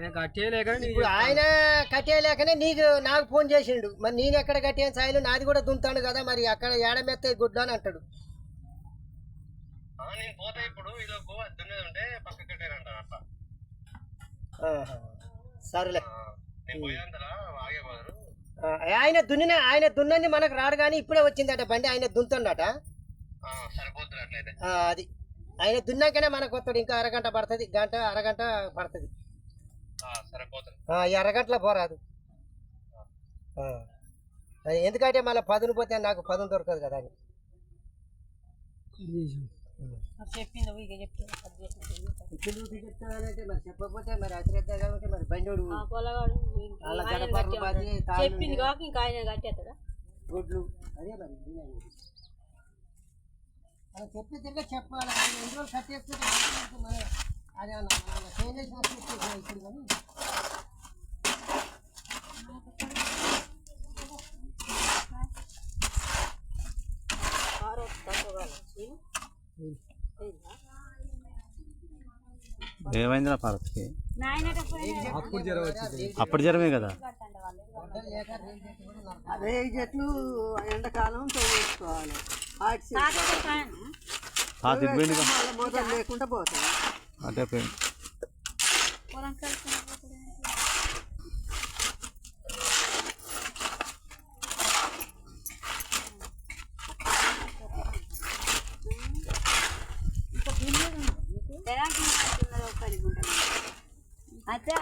ఆయన కట్టేయలేక ఇప్పుడు ఆయన కట్టేయలేకనే నీకు నాకు ఫోన్ చేసిండు. మరి నేను ఎక్కడ కట్టేయను సాయిలు? నాది కూడా దుంతాను కదా మరి అక్కడ ఏడమెత్తే గుడ్డ అని అంటాడు. నేను పోతే ఇప్పుడు. ఈలోపు దున్నేది ఉంటే పక్క కట్టారంట అట్లా. ఆహా. సరేలే. నేను పోయేంతలా ఆయన దున్నిన ఆయన దున్నని మనకు రాడు కానీ ఇప్పుడే వచ్చిందట బండి ఆయన దున్నుతుండట అది. ఆయన దున్నాకనే మనకు వస్తాడు. ఇంకా అరగంట పడుతుంది గంట అరగంట పడుతుంది. అరగంటలో పోరాదు. ఎందుకంటే మళ్ళీ పదును పోతే నాకు పదును దొరకదు కదా అని. చెప్పకపోతే మరి అతిరేద్దా కాబట్టి మరి చెప్పింది కాక ఇంకా ఆయన కట్టేస్తాడా? గుడ్లు అదే మరి అలా చెప్పి తిరిగి చెప్పాలి. ఎన్ని రోజులు అదే అన్న ఇప్పుడు కానీ ఏమైందిరా భారత్కి అప్పుడు జ్వరం వచ్చింది. అప్పుడు జ్వరమే కదా? అదే చెట్లు ఎండాకాలం తోసుకోవాలి లేకుండా పోతాయి. అంటే పోయింది అయితే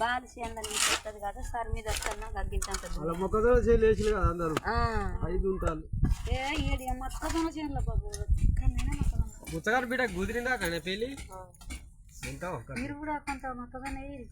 బాల చేయాలని వస్తుంది కదా సార్ మీద వస్తున్నా మొక్కతో చేసి లేచిలు కదా అందరూ. ఐదు ఉంటారు ఏ ఏడు మొక్కదొన చేనులో బాబు. ముచ్చగారు బిడ్డ కుదిరిందా కానీ పెళ్ళి? ఎంత మీరు కూడా కొంత వేయండి